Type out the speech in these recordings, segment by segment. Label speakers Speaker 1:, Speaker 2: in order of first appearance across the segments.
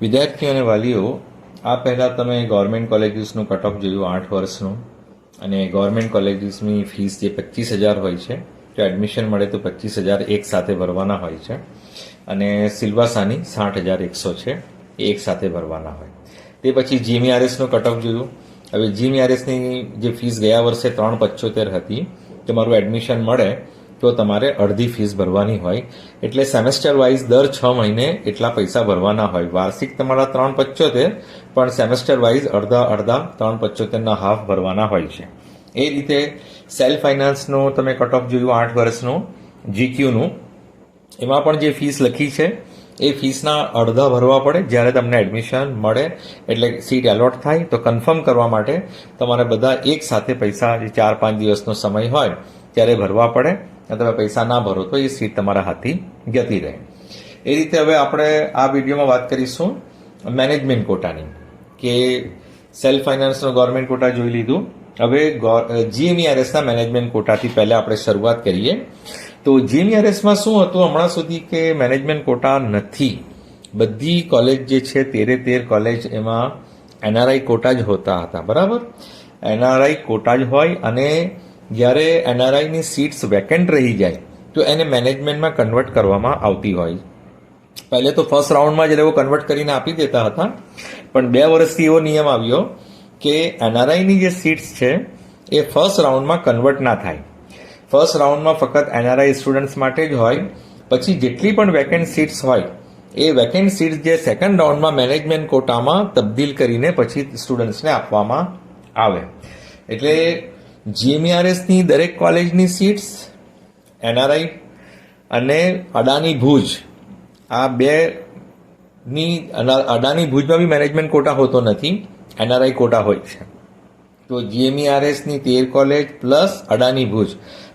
Speaker 1: વિદ્યાર્થીઓ અને વાલીઓ, આ પહેલાં તમે ગવર્મેન્ટ કોલેજીસનું કટઓફ જોયું, આઠ વર્ષનું. અને ગવર્મેન્ટ કોલેજીસની ફીસ જે પચીસ હજાર હોય છે, જો એડમિશન મળે તો પચીસ હજાર એક સાથે ભરવાના હોય છે. અને સિલ્વાસાની સાઠ હજાર એકસો છે, એ એક સાથે ભરવાના હોય. તે પછી જીએમઆરએસનું કટઓફ જોયું. હવે જીએમઆરએસની જે ફીસ ગયા વર્ષે ત્રણ પચોતેર હતી. તમારું એડમિશન મળે તો તમારે અડધી ફીસ ભરવાની હોય. એટલે સેમેસ્ટર વાઇઝ દર છ મહિને એટલા પૈસા ભરવાના હોય. વાર્ષિક તમારા ત્રણ પચોતેર, પણ સેમેસ્ટર વાઇઝ અડધા અડધા ત્રણ પચોતેરના હાફ ભરવાના હોય છે. એ રીતે સેલ્ફ ફાઇનાન્સનું તમે કટ ઓફ જોયું, આઠ વર્ષનું જીક્યુનું એમાં પણ જે ફીસ લખી છે, એ ફીસના અડધા ભરવા પડે. જ્યારે તમને એડમિશન મળે, એટલે સીટ એલોટ થાય, તો કન્ફર્મ કરવા માટે તમારે બધા એક સાથે પૈસા, જે ચાર પાંચ દિવસનો સમય હોય, ત્યારે ભરવા પડે. તમે પૈસા ના ભરો તો એ સીટ તમારા હાથથી જતી રહે. એ રીતે હવે આપણે આ વિડીયોમાં વાત કરીશું મેનેજમેન્ટ કોટાની, કે સેલ્ફ ફાઇનાન્સનો ગવર્મેન્ટ કોટા જોઈ લીધું. હવે જીએમઈઆરએસના મેનેજમેન્ટ કોટાથી પહેલા આપણે શરૂઆત કરીએ. તો જીએમઈઆરએસમાં શું હતું હમણાં સુધી કે મેનેજમેન્ટ કોટા નથી. બધી કોલેજ જે છે તેરે તેર કોલેજ એમાં એનઆરઆઈ કોટા જ હોતા હતા, બરાબર? એનઆરઆઈ કોટા જ હોય અને જ્યારે એનઆરઆઈની સીટ્સ વેકેન્ટ રહી જાય, તો એને મેનેજમેન્ટમાં કન્વર્ટ કરવામાં આવતી હોય. પહેલે તો ફર્સ્ટ રાઉન્ડમાં જ એ લોકો કન્વર્ટ કરીને આપી દેતા હતા. પણ બે વર્ષથી એવો નિયમ આવ્યો કે એનઆરઆઈની જે સીટ્સ છે, એ ફર્સ્ટ રાઉન્ડમાં કન્વર્ટ ના થાય. ફર્સ્ટ રાઉન્ડમાં ફક્ત એનઆરઆઈ સ્ટુડન્ટ્સ માટે જ હોય. પછી જેટલી પણ વેકેન્ટ સીટ્સ હોય, એ વેકેન્ટ સીટ્સ જે સેકન્ડ રાઉન્ડમાં મેનેજમેન્ટ કોટામાં તબદીલ કરીને પછી સ્ટુડન્ટ્સને આપવામાં આવે. એટલે જીએમઆરએસની દરેક કોલેજની સીટ્સ, એનઆરઆઈ અને અડાની ભુજ. આ બે ની અડાની ભુજમાં બી મેનેજમેન્ટ કોટા હોતો નથી, એનઆરઆઈ કોટા હોય છે. તો જીએમઈઆરએસની તેર કોલેજ પ્લસ અડાની ભુજ.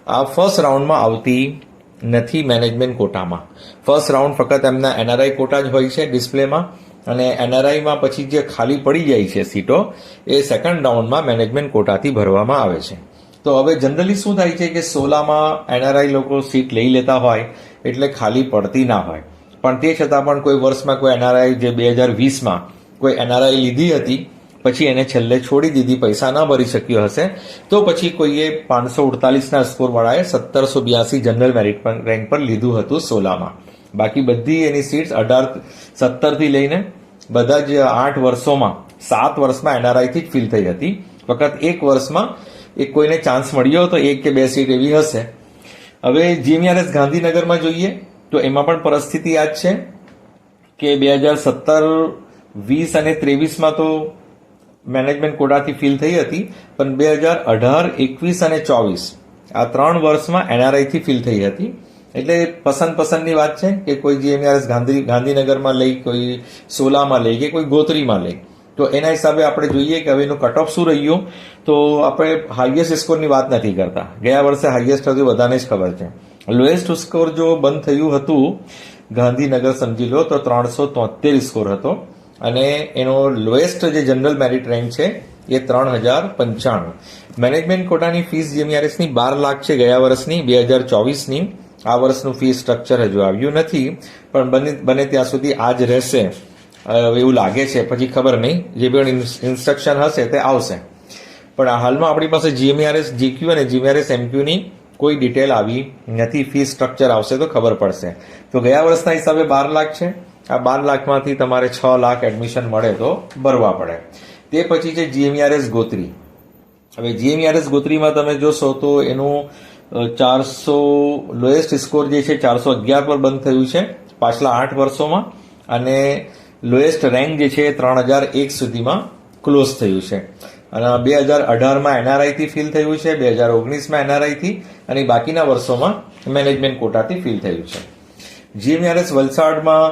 Speaker 1: આ ફર્સ્ટ રાઉન્ડમાં આવતી નથી મેનેજમેન્ટ કોટામાં. ફર્સ્ટ રાઉન્ડ ફક્ત એમના એનઆરઆઈ કોટા જ હોય છે ડિસ્પ્લેમાં અને એનઆરઆઈમાં પછી જે ખાલી પડી જાય છે સીટો, એ સેકન્ડ રાઉન્ડમાં મેનેજમેન્ટ કોટાથી ભરવામાં આવે છે. તો હવે જનરલી શું થાય છે કે સોલામાં એનઆરઆઈ લોકો સીટ લઈ લેતા હોય, એટલે ખાલી પડતી ના હોય. પણ તે છતાં પણ કોઈ વર્ષમાં કોઈ એનઆરઆઈ જે બે હજાર વીસમાં કોઈ એનઆરઆઈ લીધી હતી, પછી એને છેલ્લે છોડી દીધી, પૈસા ન ભરી શક્યો હશે, તો પછી કોઈએ પાંચસો અડતાલીસના સ્કોરવાળાએ સત્તરસો બ્યાસી જનરલ મેરિટ રેન્ક પર લીધું હતું સોલામાં. બાકી બધી એની સીટ્સ અઢાર, સત્તરથી લઈને બધા જ આઠ વર્ષોમાં, સાત વર્ષમાં એનઆરઆઈથી જ ફિલ થઈ હતી. ફક્ત એક વર્ષમાં એક કોઈને ચાન્સ મળ્યો હતો એક કે બે સીટ એવી હશે. હવે જીએમઆરએસ ગાંધીનગરમાં જોઈએ તો એમાં પણ પરિસ્થિતિ આ જ છે કે બે હજાર સત્તર, વીસ અને ત્રેવીસમાં તો મેનેજમેન્ટ કોટાથી ફિલ થઈ હતી, પણ બે હજાર અઢાર, એકવીસ અને ચોવીસ આ ત્રણ વર્ષમાં એનઆરઆઈથી ફિલ થઈ હતી. એટલે પસંદ પસંદની વાત છે કે કોઈ જીએમઆરએસ ગાંધી, ગાંધીનગરમાં લઈ, કોઈ સોલામાં લઈ કે કોઈ ગોત્રીમાં લઈ. તો એના હિસાબે આપણે જોઈએ કે હવે એનું કટ ઓફ શું રહ્યું? તો આપણે હાઈએસ્ટ સ્કોરની વાત નથી કરતા. ગયા વર્ષે હાઈએસ્ટ હતું બધાને જ ખબર છે. લોએસ્ટ સ્કોર જો બંધ થયું હતું, ગાંધીનગર સમજી લો તો ત્રણસો તોતેર સ્કોર હતો. અને એનો લોએસ્ટ જે જનરલ મેરિટ રેન્ક છે, એ ત્રણ હજાર પંચાણું. મેનેજમેન્ટ કોટાની ફીસ જીએમઆરએસની બાર લાખ છે ગયા વર્ષની, બે હજાર ચોવીસની, આ વર્ષનું ફી સ્ટ્રક્ચર હજુ આવ્યું નથી. પણ બને બને ત્યાં સુધી આ જ રહેશે. એવું લાગે છે. પછી ખબર નહીં. જે પણ ઇન્સ્ટ્રક્શન હશે તે આવશે. પણ હાલમાં આપણી પાસે જીએમઆરએસ, જીક્યુ અને જીએમઆરએસ, એમક્યુની કોઈ ડિટેલ આવી નથી. ફી સ્ટ્રક્ચર આવશે તો ખબર પડશે. તો ગયા વર્ષના હિસાબે બાર લાખ છે. આ બાર લાખમાંથી તમારે છ લાખ એડમિશન મળે તો ભરવા પડે. તે પછી છે જીએમઆરએસ ગોત્રી. હવે જીએમઆરએસ ગોત્રીમાં તમે જોશો તો એનું ચારસો, લોએસ્ટ સ્કોર જે છે ચારસો અગિયાર પર બંધ થયું છે. પાછલા આઠ વર્ષોમાં. અને લોએસ્ટ રેન્ક જે છે ત્રણ હજાર એક સુધીમાં ક્લોઝ થયું છે. અને બે હજાર અઢારમાં એનઆરઆઈથી ફિલ થયું છે, બે હજાર ઓગણીસમાં એનઆરઆઈથી અને બાકીના વર્ષોમાં મેનેજમેન્ટ કોટાથી ફિલ થયું છે. જીએમઆરએસ વલસાડમાં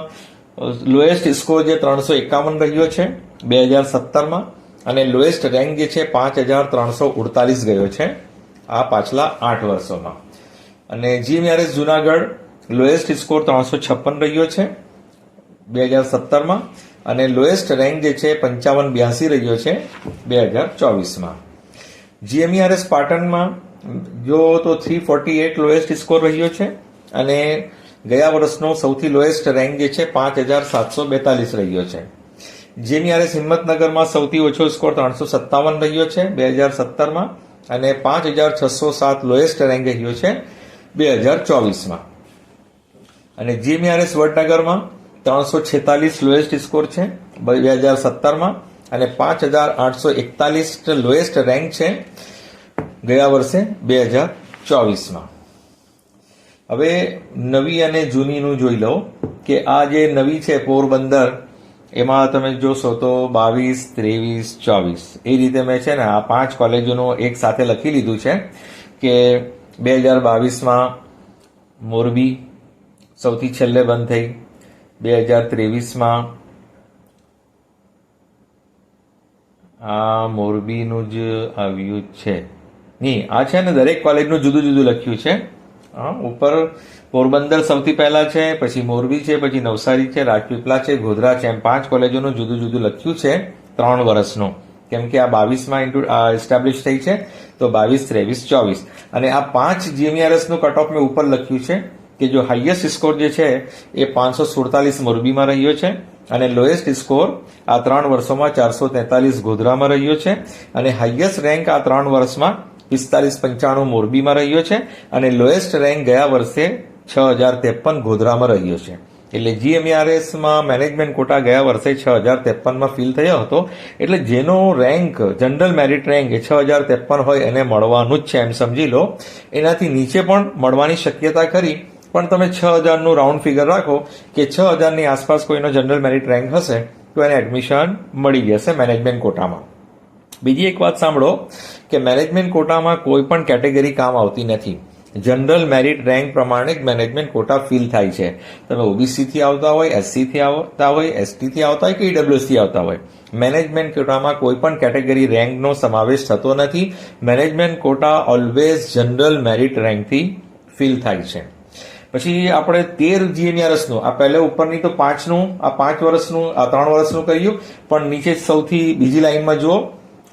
Speaker 1: લોએસ્ટ સ્કોર જે ત્રણસો એકાવન રહ્યો છે, બે હજાર સત્તરમાં અને લોએસ્ટ રેન્ક જે છે પાંચ હજાર ત્રણસો ઉડતાલીસ ગયો છે, આ પાછલા આઠ વર્ષોમાં. અને જીએમઆરએસ જુનાગઢ, લોએસ્ટ સ્કોર ત્રણસો છપ્પન રહ્યો છે બે હજાર સત્તરમાં અને લોએસ્ટ રેન્ક જે છે પંચાવન બ્યાસી રહ્યો છે બે હજાર ચોવીસમાં. જીએમઈઆરએસ પાટણમાં જો તો three forty eight lowest score રહ્યો છે અને ગયા વર્ષનો સૌથી લોએસ્ટ રેન્ક જે છે પાંચ હજાર સાતસો બેતાલીસ રહ્યો છે. જીએમઈઆરએસ હિંમતનગરમાં સૌથી ઓછો સ્કોર ત્રણસો સત્તાવન રહ્યો છે બે હજાર સત્તરમાં અને પાંચ હજાર છસો સાત લોએસ્ટ રેન્ક રહ્યો છે બે હજાર ચોવીસમાં. અને જીએમઈઆરએસ વડનગરમાં ત્રણસો છેતાલીસ લોએસ્ટ સ્કોર છે, બે હજાર સત્તરમાં, અને પાંચ હજાર આઠસો એકતાલીસ લોએસ્ટ રેન્ક છે ગયા વર્ષે, બે હજાર ચોવીસમાં. હવે નવી અને જૂનીનું જોઈ લો કે આ જે નવી છે પોરબંદર, એમાં તમે જોશો તો બાવીસ, ત્રેવીસ, ચોવીસ. એ રીતે મેં છે ને આ પાંચ કોલેજોનું એક સાથે લખી લીધું છે કે બે હજાર બાવીસમાં મોરબી સૌથી છેલ્લે બંધ થઈ બે હજાર ત્રેવીસમાં આ મોરબીનું જ આવ્યું છે. નહીં આ છે ને દરેક કોલેજનું જુદું જુદું લખ્યું છે. હા, ઉપર પોરબંદર સૌથી પહેલાં છે, પછી મોરબી છે, પછી નવસારી છે, રાજપીપળા છે, ગોધરા છે, એમ પાંચ કોલેજોનું જુદું જુદું લખ્યું છે ત્રણ વર્ષનું. કેમ કે આ બાવીસમાં ઇન્ટુ એસ્ટાબ્લિશ થઈ છે, તો બાવીસ ત્રેવીસ ચોવીસ. અને આ પાંચ જીએમઆરએસનું કટ ઓફ મેં ઉપર લખ્યું છે. કે જો હાઈએસ્ટ સ્કોર જે છે, એ પાંચસો સુડતાલીસ મોરબીમાં રહ્યો છે અને લોએસ્ટ સ્કોર આ ત્રણ વર્ષોમાં ચારસો તેતાલીસ ગોધરામાં રહ્યો છે અને હાઈએસ્ટ રેન્ક આ ત્રણ વર્ષમાં પિસ્તાલીસ પંચાણું મોરબીમાં રહ્યો છે અને લોએસ્ટ રેન્ક ગયા વર્ષે છ હજાર ત્રેપન ગોધરામાં રહ્યો છે. એટલે જીએમઆરએસમાં મેનેજમેન્ટ કોટા ગયા વર્ષે છ હજાર ત્રેપનમાં ફિલ થયો હતો. એટલે જેનો રેન્ક જનરલ મેરિટ રેન્ક એ છ હજાર ત્રેપન હોય એને મળવાનું જ છે એમ સમજી લો. એનાથી નીચે પણ મળવાની શક્યતા ખરી. પણ તમે છ હજારનું રાઉન્ડ ફિગર રાખો કે છ હજારની આસપાસ કોઈનો જનરલ મેરિટ રેન્ક હશે, તો એને એડમિશન મળી જશે મેનેજમેન્ટ કોટામાં બીજી એક વાત સાંભળો કે મેનેજમેન્ટ કોટામાં કોઈ પણ કેટેગરી કામ આવતી નથી. જનરલ મેરિટ રેન્ક પ્રમાણે મેનેજમેન્ટ કોટા ફિલ થાય છે. તમે ઓબીસીથી આવતા હોય એસસીથી આવતા હોય એસટીથી આવતા હોય કે ઈડબ્લ્યુએસ આવતા હોય. મેનેજમેન્ટ કોટામાં કોઈ પણ કેટેગરી રેન્કનો સમાવેશ થતો નથી. Management quota always general merit રેન્કથી fill થાય છે. પછી આપણે તેર જીએનઆરએસનું આ પહેલે ઉપરની તો પાંચનું, આ પાંચ વર્ષનું, આ ત્રણ વર્ષનું કહ્યું પણ નીચે સૌથી બીજી લાઈનમાં જુઓ,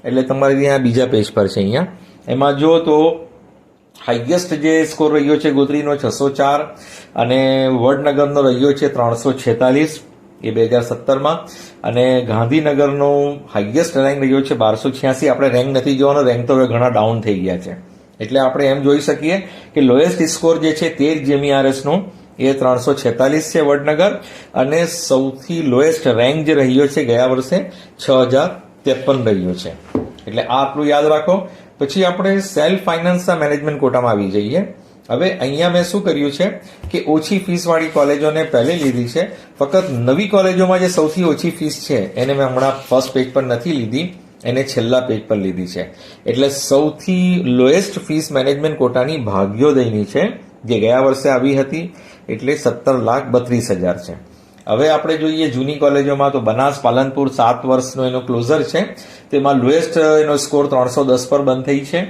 Speaker 1: એટલે તમારે ત્યાં બીજા પેજ પર છે અહીંયા. એમાં જુઓ તો હાઈએસ્ટ જે સ્કોર રહ્યો છે ગોત્રીનો છસો ચાર અને વડનગરનો રહ્યો છે ત્રણસો છેતાલીસ, એ બે હજાર સત્તરમાં. અને ગાંધીનગરનો હાઈએસ્ટ રેન્ક રહ્યો છે બારસો છ્યાસી. આપણે રેન્ક નથી જોવાનો, રેન્ક તો હવે ઘણા ડાઉન થઈ ગયા છે. એટલે આપણે એમ જોઈ શકીએ કે લોએસ્ટ સ્કોર જે છે તેર જેમીઆરએસનું એ ત્રણસો છેતાલીસ છે વડનગર અને સૌથી લોએસ્ટ રેન્ક જે રહ્યો છે ગયા વર્ષે છ હજાર ત્રેપન રહ્યો છે. એટલે આ આટલું યાદ રાખો. પછી આપણે સેલ્ફ ફાઇનાન્સના મેનેજમેન્ટ કોટામાં આવી જઈએ. હવે અહીંયા મેં શું કર્યું છે કે ઓછી ફીસવાળી કોલેજોને પહેલે લીધી છે. ફક્ત નવી કોલેજોમાં જે સૌથી ઓછી ફીસ છે, એને મેં હમણાં ફર્સ્ટ પેજ પર નથી લીધી. એને છેલ્લા પેજ પર લીધી છે. એટલે સૌથી લોએસ્ટ ફીસ મેનેજમેન્ટ કોટાની ભાગ્યોદયની છે, જે ગયા વર્ષે આવી હતી, એટલે સત્તર લાખ બત્રીસ હજાર છે. હવે આપણે જોઈએ જૂની કોલેજોમાં તો બનાસ પાલનપુર સાત વર્ષનો એનો ક્લોઝર છે. તેમાં લોએસ્ટ એનો સ્કોર ત્રણસો દસ પર બંધ થઈ છે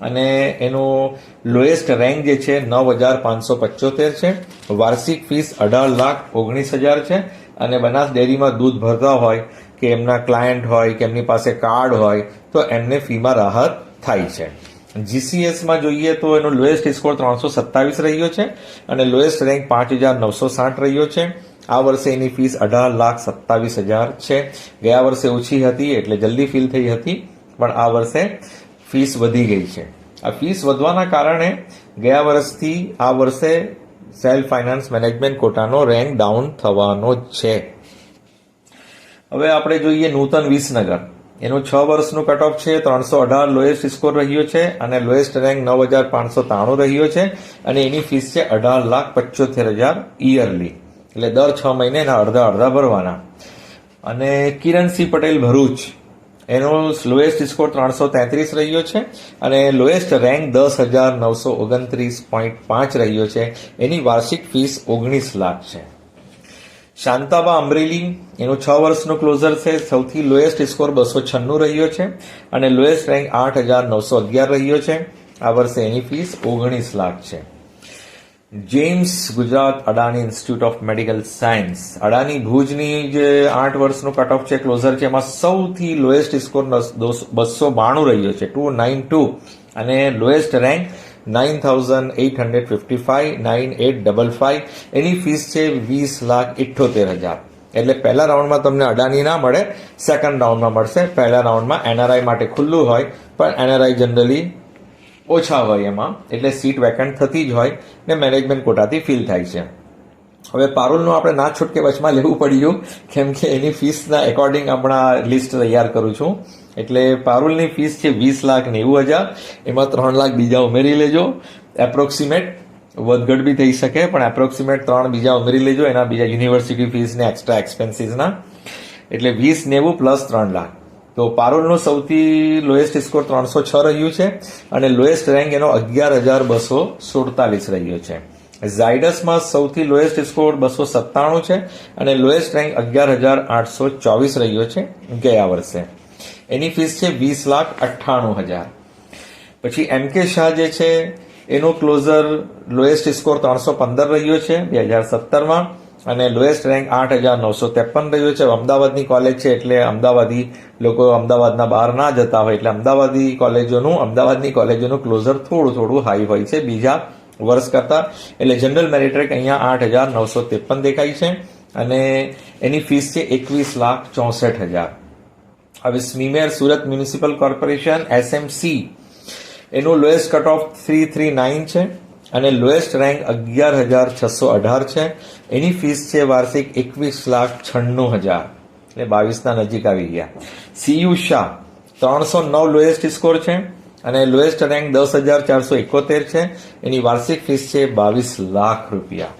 Speaker 1: અને એનો લોએસ્ટ રેન્ક જે છે નવ હજાર પાંચસો પચોતેર છે. વાર્ષિક ફીસ અઢાર લાખ ઓગણીસ હજાર છે અને બનાસ ડેરીમાં દૂધ ભરતા હોય કે એમના ક્લાયન્ટ હોય, કે એમની પાસે કાર્ડ હોય, તો એમને ફીમાં રાહત થાય છે. જીસીએસમાં જોઈએ તો એનો લોએસ્ટ સ્કોર ત્રણસો સત્તાવીસ રહ્યો છે અને લોએસ્ટ રેન્ક પાંચ હજાર નવસો સાઠ રહ્યો છે. આ વર્ષે એની ફીસ અઢાર લાખ સત્તાવીસ હજાર છે. ગયા વર્ષે ઓછી હતી, એટલે જલ્દી ફીલ થઈ હતી, પણ આ વર્ષે ફીસ વધી ગઈ છે. આ ફીસ વધવાના કારણે ગયા વર્ષથી આ વર્ષે સેલ્ફ ફાઇનાન્સ મેનેજમેન્ટ કોટાનો રેન્ક ડાઉન થવાનો છે. હવે આપણે જોઈએ નૂતન વિસનગર. એનું છ વર્ષનું કટ ઓફ છે, ત્રણસો અઢાર લોએસ્ટ સ્કોર રહ્યો છે અને લોએસ્ટ રેન્ક નવ હજાર પાંચસો ત્રાણું રહ્યો છે અને એની ફીસ છે અઢાર લાખ પચોતેર હજાર ઇયરલી એટલે દર છ મહિને એના અડધા અડધા ભરવાના. અને કિરણસિંહ પટેલ ભરૂચ. એનો લોએસ્ટ સ્કોર ત્રણસો તેત્રીસ રહ્યો છે અને લોએસ્ટ રેન્ક દસ હજાર નવસો ઓગણત્રીસ પોઈન્ટ પાંચ રહ્યો છે. એની વાર્ષિક ફીસ ઓગણીસ લાખ છે. શાંતાબા અમરેલી, એનું છ વર્ષનું ક્લોઝર છે, સૌથી લોએસ્ટ સ્કોર બસો છન્નું રહ્યો છે અને લોએસ્ટ રેન્ક આઠ હજાર નવસો અગિયાર રહ્યો છે. આ વર્ષે એની ફીસ ઓગણીસ લાખ છે. GAIMS Gujarat Adani institute of medical science Adani ભુજની જે આઠ વર્ષનું કટ ઓફ છે ક્લોઝર છે, એમાં સૌથી લોએસ્ટ સ્કોર બસો બાણું રહ્યો છે. ટુ નાઇન ટુ અને lowest rank nine thousand eight hundred fifty five nine eight double five એની ફીસ છે વીસ લાખ ઇઠ્ઠોતેર હજાર. એટલે પહેલા રાઉન્ડમાં તમને અડાની ના મળે સેકન્ડ રાઉન્ડમાં મળશે. પહેલા રાઉન્ડમાં એનઆરઆઈ માટે ખુલ્લું હોય, પણ એનઆરઆઈ જનરલી ઓછા હોય એમાં. એટલે સીટ વેકન્ટ થતી જ હોય ને મેનેજમેન્ટ કોટાથી ફિલ થાય છે. હવે પારુલનું આપણે ના છૂટકે વચમાં લેવું પડ્યું, કેમ કે એની ફીસના એકોર્ડિંગ આપણા લિસ્ટ તૈયાર કરું છું. એટલે પારુલની ફીસ છે વીસ લાખ નેવું હજાર. એમાં ત્રણ લાખ બીજા ઉમેરી લેજો. એપ્રોક્સિમેટ વધઘટ બી થઈ શકે, પણ એપ્રોક્સિમેટ ત્રણ બીજા ઉમેરી લેજો. એના બીજા યુનિવર્સિટી ફીસ ને એક્સ્ટ્રા એક્સપેન્સીસના એટલે વીસ નેવું પ્લસ ત્રણ લાખ. તો પારુલનો સૌથી લોએસ્ટ સ્કોર ત્રણસો છ રહ્યું છે અને લોએસ્ટ રેન્ક એનો અગિયાર હજાર બસો સુડતાલીસ રહ્યો છે. ઝાયડસમાં સૌથી લોએસ્ટ સ્કોર બસો સત્તાણું છે અને લોએસ્ટ રેન્ક અગિયાર હજાર આઠસો ચોવીસ રહ્યો છે ગયા વર્ષે. એની ફીસ છે વીસ લાખ અઠ્ઠાણું હજાર. પછી એમ કે શાહ જે છે, એનો ક્લોઝર લોએસ્ટ સ્કોર ત્રણસો પંદર રહ્યો છે, બે હજાર સત્તરમાં. અને લોએસ્ટ રેન્ક આઠ હજાર નવસો ત્રેપન રહ્યો છે. અમદાવાદની કોલેજ છે એટલે અમદાવાદી લોકો અમદાવાદના બહાર ના જતા હોય એટલે અમદાવાદી કોલેજોનું, અમદાવાદની કોલેજોનું ક્લોઝર થોડું થોડું હાઈ હોય છે, બીજા વર્ષ કરતાં. એટલે જનરલ મેરિટ રેન્ક અહીંયા આઠ હજાર નવસો ત્રેપન દેખાય છે. અને એની ફીસ છે એકવીસ લાખ ચોસઠ હજાર. હવે SMIMER Surat municipal corporation SMC એનું lowest cut off three three nine છે અને લોએસ્ટ રેન્ક અગિયાર હજાર છસો અઢાર છે એની ફીસ છે વાર્ષિક એકવીસ લાખ છન્નું હજાર એટલે બાવીસના નજીક આવી ગયા સીયુ શાહ ત્રણસો નવ લોએસ્ટ સ્કોર છે અને લોએસ્ટ રેન્ક દસ હજાર ચારસો એકોતેર છે એની વાર્ષિક ફીસ છે બાવીસ લાખ રૂપિયા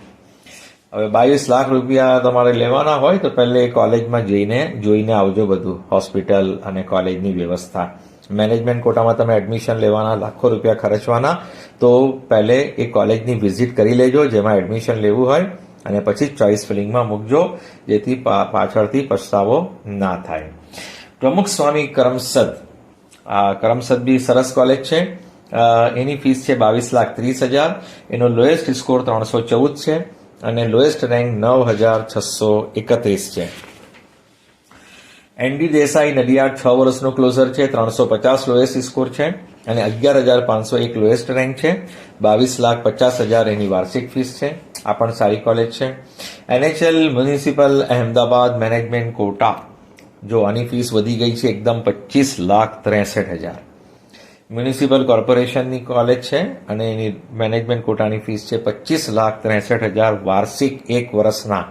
Speaker 1: હવે બાવીસ લાખ રૂપિયા તમારે લેવાના હોય તો પહેલે કોલેજમાં જઈને, જોઈને આવજો બધું, હોસ્પિટલ અને કોલેજની વ્યવસ્થા. મેનેજમેન્ટ કોટામાં તમે એડમિશન લેવાના, લાખો રૂપિયા ખર્ચવાના, તો પહેલે એ કોલેજની વિઝિટ કરી લેજો, જેમાં એડમિશન લેવું હોય, અને પછી ચોઇસ ફિલિંગમાં મૂકજો, જેથી પાછળથી પછતાવો ના થાય. પ્રમુખ સ્વામી કરમસદ. આ કરમસદ બી સરસ કોલેજ છે. એની ફીસ છે બાવીસ લાખ ત્રીસ હજાર. એનો લોએસ્ટ સ્કોર ત્રણસો ચૌદ છે. અને લોએસ્ટ રેન્ક નવ હજાર છસો એકત્રીસ છે. એનડી દેસાઈ નડિયાદ છ વર્ષનું ક્લોઝર છે, ત્રણસો પચાસ લોએસ્ટ સ્કોર છે અને અગિયાર હજાર પાંચસો એક લોએસ્ટ રેન્ક છે. બાવીસ લાખ પચાસ હજાર એની વાર્ષિક ફીસ છે. આ પણ સારી કોલેજ છે. NHL, municipal, Ahmedabad, management, quota. જો આની ફીસ વધી ગઈ છે, એકદમ પચીસ લાખ ત્રેસઠ હજાર. મ્યુનિસિપલ કોર્પોરેશનની કોલેજ છે અને એની મેનેજમેન્ટ કોટાની ફીસ છે પચીસ લાખ ત્રેસઠ હજાર વાર્ષિક એક વર્ષના.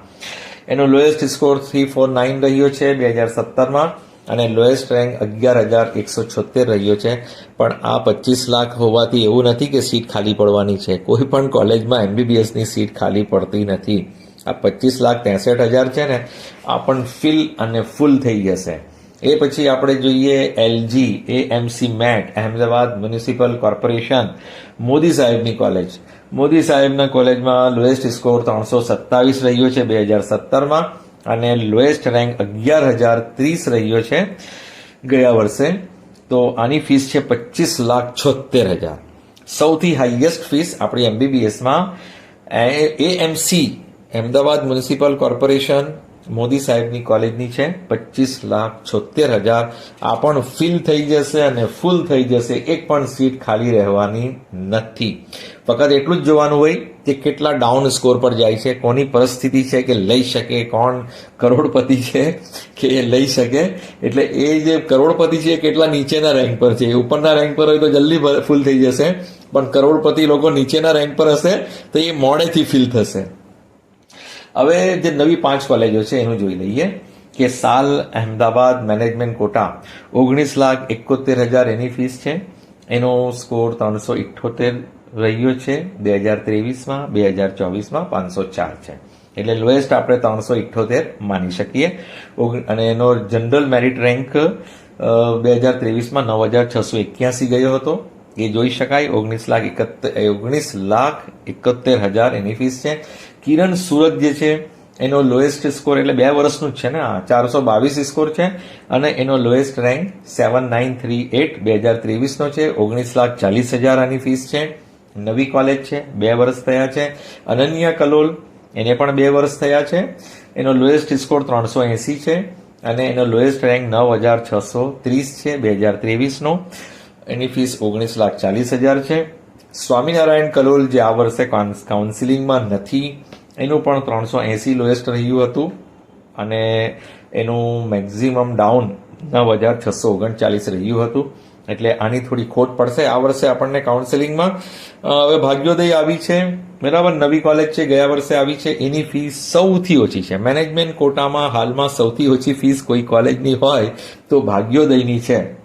Speaker 1: એનો lowest score three four nine રહ્યો છે બે હજાર સત્તરમાં અને લોએસ્ટ રેન્ક અગિયાર હજાર એકસો છોતેર રહ્યો છે. પણ આ પચીસ લાખ હોવાથી એવું નથી કે સીટ ખાલી પડવાની છે. કોઈ પણ કોલેજમાં એમબીબીએસની સીટ ખાલી પડતી નથી. આ પચીસ લાખ ત્રેસઠ હજાર છે ને, આ પણ ફિલ અને ફૂલ થઈ જશે. એ પછી આપણે જોઈએ LG AMC MET Ahmedabad municipal corporation Modi સાહેબની કોલેજ મોદી સાહેબના કોલેજમાં લોએસ્ટ સ્કોર ત્રણસો સત્તાવીસ રહ્યો છે બે હજાર સત્તરમાં અને લોએસ્ટ રેન્ક અગિયાર હજાર ત્રીસ રહ્યો છે ગયા વર્ષે. તો આની ફીસ છે પચીસ લાખ છોતેર હજાર. સૌથી હાઈએસ્ટ ફીસ આપણી એમબીબીએસમાં AMC Ahmedabad municipal corporation Modi સાહેબની કોલેજની છે. પચીસ લાખ છોતેર હજાર. આ પણ ફિલ થઈ જશે અને ફૂલ થઈ જશે. એક પણ સીટ ખાલી રહેવાની નથી. ફક્ત એટલું જ જોવાનું હોય કે કેટલા ડાઉન સ્કોર પર જાય છે. કોની પરિસ્થિતિ છે કે લઈ શકે, કોણ કરોડપતિ છે કે એ લઈ શકે. એટલે એ જે કરોડપતિ છે એ કેટલા નીચેના રેન્ક પર છે. ઉપરના રેન્ક પર હોય તો જલ્દી ફૂલ થઈ જશે. પણ કરોડપતિ લોકો નીચેના રેન્ક પર હશે તો એ મોડેથી ફિલ થશે. હવે જે નવી પાંચ કોલેજો છે, એનું જોઈ લઈએ કે સાલ અહેમદાબાદ મેનેજમેન્ટ કોટા ઓગણીસ લાખ એકોતેર હજાર એની ફીસ છે. એનો સ્કોર ત્રણસો ઇઠ્ઠોતેર રહ્યો છે. બે હજાર ત્રેવીસમાં, બે હજાર ચોવીસમાં પાંચસો ચાર છે. એટલે લોએસ્ટ આપણે ત્રણસો ઇઠ્ઠોતેર માની શકીએ. અને એનો જનરલ મેરિટ રેન્ક બે હજાર ત્રેવીસમાં નવ હજાર છસો એક્યાસી ગયો હતો. એ જોઈ શકાય. ઓગણીસ લાખ એકોતેર ઓગણીસ લાખ એકોતેર હજાર એની ફીસ છે. કિરણ સુરત જે છે, એનો લોએસ્ટ સ્કોર એટલે બે વર્ષનું જ છે ને ચારસો બાવીસ સ્કોર છે, અને એનો lowest rank seven nine three eight બે હજાર ત્રેવીસનો છે, ઓગણીસ લાખ ચાલીસ હજાર આની ફીસ છે, નવી કોલેજ છે, બે વર્ષ થયા છે, અનન્યા કલોલ, એને પણ બે વર્ષ થયા છે, એનો લોએસ્ટ સ્કોર ત્રણસો એંસી છે, અને એનો લોએસ્ટ રેન્ક નવ હજાર છસો ત્રીસ છે, બે હજાર ત્રેવીસનો, એની ફીસ ઓગણીસ લાખ ચાલીસ હજાર છે સ્વામિનારાયણ કલોલ જે આ વર્ષે કાઉન્સિલિંગમાં નથી, એનું પણ ત્રણસો એંસી લોએસ્ટ રહ્યું હતું અને એનું મેક્ઝિમમ ડાઉન નવ હજાર છસો ઓગણચાલીસ રહ્યું હતું. એટલે આની થોડી ખોટ પડશે. આ વર્ષે આપણને કાઉન્સેલિંગમાં હવે ભાગ્યોદય આવી છે. બરાબર? નવી કોલેજ છે, ગયા વર્ષે આવી છે. એની ફીસ સૌથી ઓછી છે. મેનેજમેન્ટ કોટામાં હાલમાં સૌથી ઓછી ફીસ કોઈ કોલેજની હોય તો ભાગ્યોદયની છે.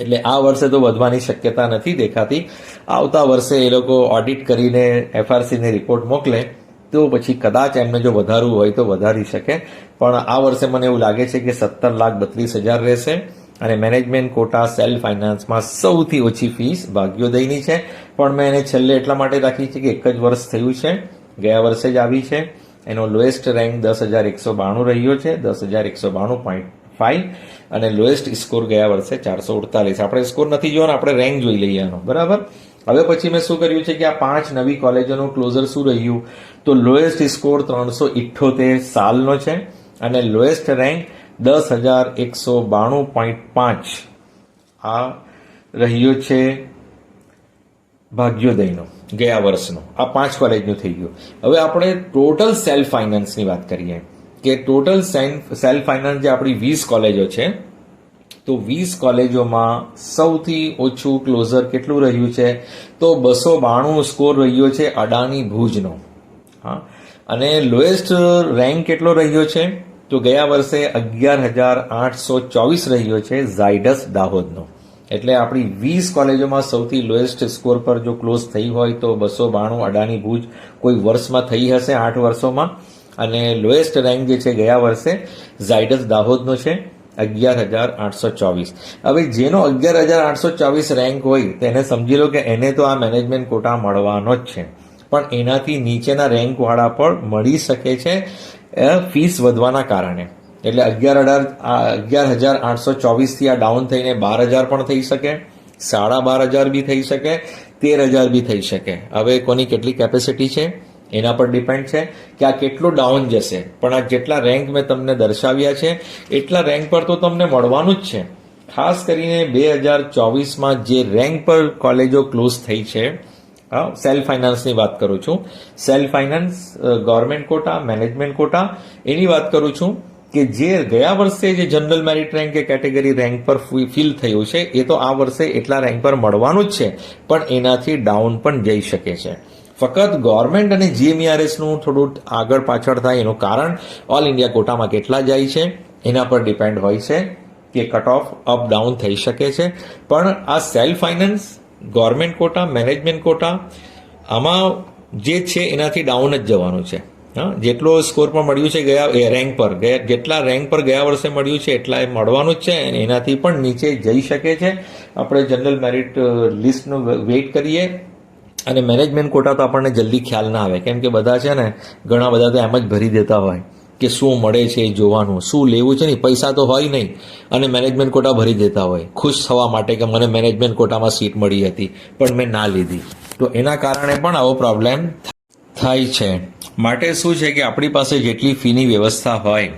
Speaker 1: એટલે આ વર્ષે તો વધવાની શક્યતા નથી દેખાતી. આવતા વર્ષે એ લોકો ઓડિટ કરીને એફઆરસીને રિપોર્ટ મોકલે, તો પછી કદાચ એમને જો વધારવું હોય તો વધારી શકે. પણ આ વર્ષે મને એવું લાગે છે કે સત્તર લાખ બત્રીસ હજાર રહેશે અને મેનેજમેન્ટ કોટા સેલ્ફ ફાઇનાન્સમાં સૌથી ઓછી ફીસ ભાગ્યોદયની છે. પણ મેં એને છેલ્લે એટલા માટે રાખી છે કે એક જ વર્ષ થયું છે, ગયા વર્ષે જ આવી છે. એનો લોએસ્ટ રેન્ક દસ હજાર એકસો બાણું રહ્યો છે, દસ હજાર એકસો બાણું પોઈન્ટ ફાઈવ અને લોએસ્ટ સ્કોર ગયા વર્ષે ચારસો અડતાલીસ. આપણે સ્કોર નથી જોવાનો આપણે રેન્ક જોઈ લઈએ આનો બરાબર? હવે પછી મેં શું કર્યું છે કે આ પાંચ નવી કોલેજોનું ક્લોઝર શું રહ્યું? તો લોએસ્ટ સ્કોર ત્રણસો ઇઠ્ઠોતેર સાલનો છે અને લોએસ્ટ રેન્ક દસ હજાર એકસો બાણું પોઈન્ટ પાંચ. આ રહ્યો છે ભાગ્યોદયનો, ગયા વર્ષનો. આ પાંચ કોલેજનું થઈ ગયું. હવે આપણે ટોટલ સેલ્ફ ફાઇનાન્સની વાત કરીએ. કે ટોટલ સેલ્ફ ફાઇનાન્સ જે આપણી વીસ કોલેજો છે તો વીસ કોલેજોમાં સૌથી ઓછું ક્લોઝર કેટલું રહ્યું છે? તો બસો બાણું સ્કોર રહ્યો છે અડાની ભુજનો. હા. અને લોએસ્ટ રેન્ક કેટલો રહ્યો છે? તો ગયા વર્ષે અગિયાર હજાર આઠસો ચોવીસ રહ્યો છે ઝાયડસ દાહોદનો. એટલે આપણી વીસ કોલેજોમાં સૌથી લોએસ્ટ સ્કોર પર જો ક્લોઝ થઈ હોય તો બસો બાણું અડાની ભુજ કોઈ વર્ષમાં થઈ હશે આઠ વર્ષોમાં. અને લોએસ્ટ રેન્ક જે છે ગયા વર્ષે ઝાયડસ દાહોદનો છે. અગિયાર હજાર આઠસો ચોવીસ. હવે જેનો અગિયાર હજાર આઠસો ચોવીસ રેન્ક હોય, તેને સમજી લો કે એને તો આ મેનેજમેન્ટ કોટા મળવાનો જ છે. પણ એનાથી નીચેના રેન્કવાળા પણ મળી શકે છે ફીસ વધવાના કારણે. એટલે અગિયાર અઢાર અગિયાર હજાર આઠસો ચોવીસથી આ ડાઉન થઈને બાર હજાર પણ થઈ શકે, સાડા બાર હજાર બી થઈ શકે, તેર હજાર બી થઈ શકે. હવે કોની કેટલી કેપેસિટી છે? એના પર ડિપેન્ડ છે કે આ કેટલું ડાઉન જશે. પણ આ જેટલા રેન્ક મેં તમને દર્શાવ્યા છે, એટલા રેન્ક પર તો તમને મળવાનું જ છે. ખાસ કરીને બે હજાર ચોવીસમાં જે રેન્ક પર કોલેજો ક્લોઝ થઈ છે, હા સેલ્ફ ફાઇનાન્સની વાત કરું છું. Self finance government quota management quota એની વાત કરું છું કે જે ગયા વર્ષે જે જનરલ મેરિટ રેન્ક કે કેટેગરી રેન્ક પર ફિલ થયું છે, એ તો આ વર્ષે એટલા રેન્ક પર મળવાનું જ છે, પણ એનાથી ડાઉન પણ જઈ શકે છે. ફક્ત ગવર્મેન્ટ અને જીએમઈઆરએસનું થોડું આગળ પાછળ થાય એનું કારણ ઓલ ઇન્ડિયા કોટામાં કેટલા જાય છે, એના પર ડિપેન્ડ હોય છે કે કટ ઓફ અપ ડાઉન થઈ શકે છે. પણ આ self finance government quota management quota, આમાં જે છે એનાથી ડાઉન જ જવાનું છે. હા, જેટલો સ્કોર પણ મળ્યું છે ગયા, એ રેન્ક પર, ગયા, જેટલા રેન્ક પર ગયા વર્ષે મળ્યું છે એટલા એ મળવાનું જ છે એનાથી પણ નીચે જઈ શકે છે. આપણે જનરલ મેરિટ લિસ્ટનું વેઇટ કરીએ. અને મેનેજમેન્ટ કોટા તો આપણને જલ્દી ખ્યાલ ના આવે. કેમ કે બધા છે ને, ઘણા બધા તો એમ જ ભરી દેતા હોય કે શું મળે છે એ જોવાનું. શું લેવું છે ને પૈસા તો હોય નહીં. અને મેનેજમેન્ટ કોટા ભરી દેતા હોય. ખુશ થવા માટે કે મને મેનેજમેન્ટ કોટામાં સીટ મળી હતી, પણ મેં ના લીધી. તો એના કારણે પણ આવો પ્રોબ્લેમ થાય છે. માટે શું છે કે આપણી પાસે જેટલી ફીની વ્યવસ્થા હોય,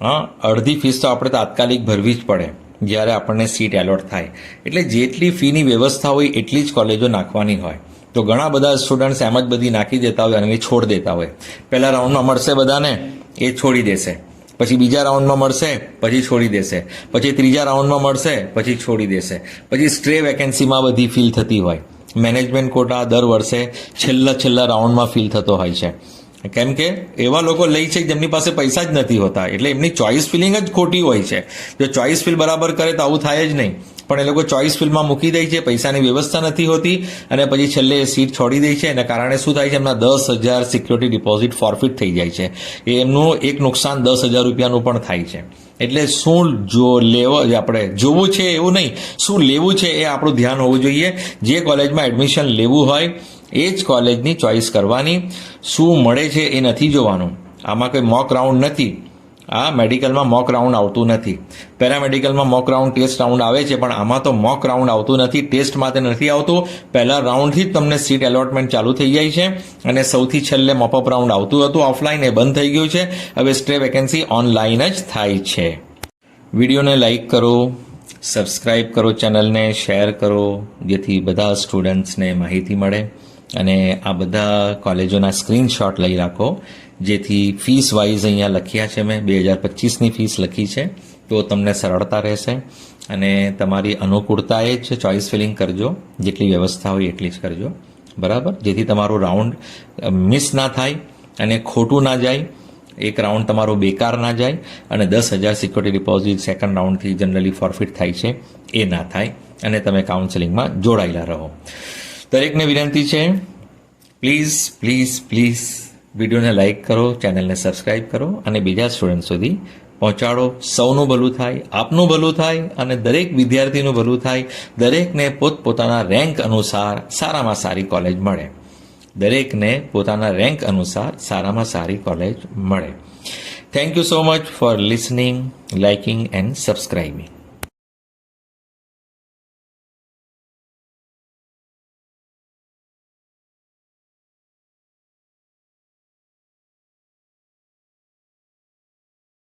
Speaker 1: હા, અડધી ફીસ તો આપણે તાત્કાલિક ભરવી જ પડે, જ્યારે આપણને સીટ એલોટ થાય. એટલે જેટલી ફીની વ્યવસ્થા હોય એટલી જ કોલેજો નાખવાની હોય. તો ઘણા બધા સ્ટુડન્ટ્સ એમ જ બધી નાખી દેતા હોય અને છોડ દેતા હોય. પહેલા રાઉન્ડમાં મળશે બધાને, એ છોડી દેશે. પછી બીજા રાઉન્ડમાં મળશે, પછી છોડી દેશે. પછી ત્રીજા રાઉન્ડમાં મળશે, પછી છોડી દેશે. પછી સ્ટ્રે વેકેન્સીમાં બધી ફિલ થતી હોય. મેનેજમેન્ટ કોટા દર વર્ષે છેલ્લા છેલ્લા રાઉન્ડમાં ફિલ થતો હોય છે. કેમ કે એવા લોકો લઈ છે જેમની પાસે પૈસા જ નથી હોતા. એટલે એમની ચોઇસ ફિલિંગ જ ખોટી હોય છે. જો ચોઇસ ફિલ બરાબર કરે તો આવું થાય જ નહીં. પણ એ લોકો ચોઇસ ફિલ્ડમાં મૂકી દે છે, પૈસાની વ્યવસ્થા નથી હોતી અને પછી છેલ્લે સીટ છોડી દે છે. એના કારણે શું થાય છે, એમના દસ હજાર સિક્યોરિટી ડિપોઝિટ ફોરફિટ થઈ જાય છે. એ એમનું એક નુકસાન દસ હજાર રૂપિયાનું પણ થાય છે. એટલે શું જો લેવો આપણે જોવું છે એવું નહીં, શું લેવું છે એ આપણું ધ્યાન હોવું જોઈએ. જે કોલેજમાં એડમિશન લેવું હોય, એ જ કોલેજની ચોઇસ કરવાની. શું મળે છે એ નથી જોવાનું. આમાં કોઈ મોક રાઉન્ડ નથી. આ મેડિકલમાં મોક રાઉન્ડ આવતું નથી. પેરામેડિકલમાં મોક રાઉન્ડ ટેસ્ટ રાઉન્ડ આવે છે, પણ આમાં તો મોક રાઉન્ડ આવતું નથી ટેસ્ટ માટે નથી આવતું. પહેલા રાઉન્ડથી જ તમને સીટ એલોટમેન્ટ ચાલુ થઈ જાય છે અને સૌથી છેલ્લે મોપઅપ રાઉન્ડ આવતું હતું. ઓફલાઈન એ બંધ થઈ ગયું છે. હવે સ્ટ્રે વેકેન્સી ઓનલાઈન જ થાય છે. વિડીયોને લાઈક કરો સબસ્ક્રાઇબ કરો ચેનલને શેર કરો, જેથી બધા સ્ટુડન્ટ્સને માહિતી મળે. અને આ બધા કોલેજોના સ્ક્રીનશોટ લઈ રાખો. જેથી ફીસ વાઇઝ અહીંયા લખ્યા છે મેં, બે હજાર પચીસની ફીસ લખી છે, તો તમને સરળતા રહેશે. અને તમારી અનુકૂળતા એ જ ચોઇસ ફિલિંગ કરજો, જેટલી વ્યવસ્થા હોય એટલી જ કરજો. બરાબર? જેથી તમારું રાઉન્ડ મિસ ના થાય અને ખોટું ના જાય, એક રાઉન્ડ તમારો બેકાર ના જાય અને દસ હજાર સિક્યોરિટી ડિપોઝિટ સેકન્ડ રાઉન્ડથી જનરલી ફોરફિટ થાય છે, એ ના થાય અને તમે કાઉન્સેલિંગમાં જોડાયેલા રહો. દરેકને વિનંતી છે પ્લીઝ પ્લીઝ પ્લીઝ વિડીયોને લાઇક કરો, ચેનલને સબસ્ક્રાઇબ કરો અને બીજા સ્ટુડન્ટ સુધી પહોંચાડો. સૌનું ભલું થાય, આપનું ભલું થાય અને દરેક વિદ્યાર્થીનું ભલું થાય. દરેકને પોતપોતાના રેન્ક અનુસાર સારામાં સારી કોલેજ મળે. દરેકને પોતાના રેન્ક અનુસાર સારામાં સારી કોલેજ મળે. Thank you so much for listening liking and subscribing